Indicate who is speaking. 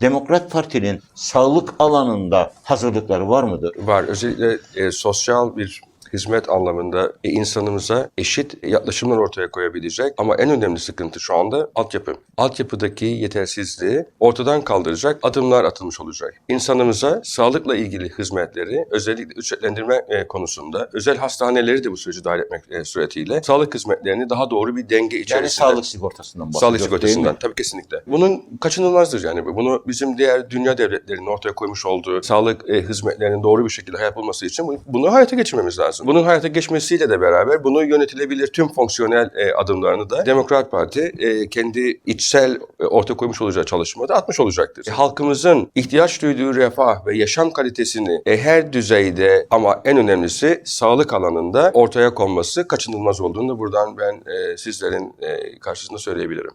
Speaker 1: Demokrat Parti'nin sağlık alanında hazırlıkları var mıdır?
Speaker 2: Var. Özellikle e, sosyal bir hizmet anlamında e, insanımıza eşit yaklaşımlar ortaya koyabilecek ama en önemli sıkıntı şu anda altyapı. Altyapıdaki yetersizliği ortadan kaldıracak adımlar atılmış olacak. İnsanımıza sağlıkla ilgili hizmetleri özellikle ücretlendirme e, konusunda özel hastaneleri de bu süreci dahil etmek e, suretiyle sağlık hizmetlerini daha doğru bir denge
Speaker 1: Yani
Speaker 2: içerisinde
Speaker 1: sağlık sigortasından bahsediyoruz
Speaker 2: Sağlık sigortasından tabii kesinlikle. Bunun kaçınılmazdır yani. Bunu bizim diğer dünya devletlerinin ortaya koymuş olduğu sağlık hizmetlerinin doğru bir şekilde yapılması için bu- bunu hayata geçirmemiz lazım. Bunun hayata geçmesiyle de beraber bunu yönetilebilir tüm fonksiyonel e, adımlarını da Demokrat Parti e, kendi içsel e, ortaya koymuş olacağı çalışmada atmış olacaktır. E, halkımızın ihtiyaç duyduğu refah ve yaşam kalitesini e, her düzeyde ama en önemlisi sağlık alanında ortaya konması kaçınılmaz olduğunu da buradan ben e, sizlerin e, karşısında söyleyebilirim.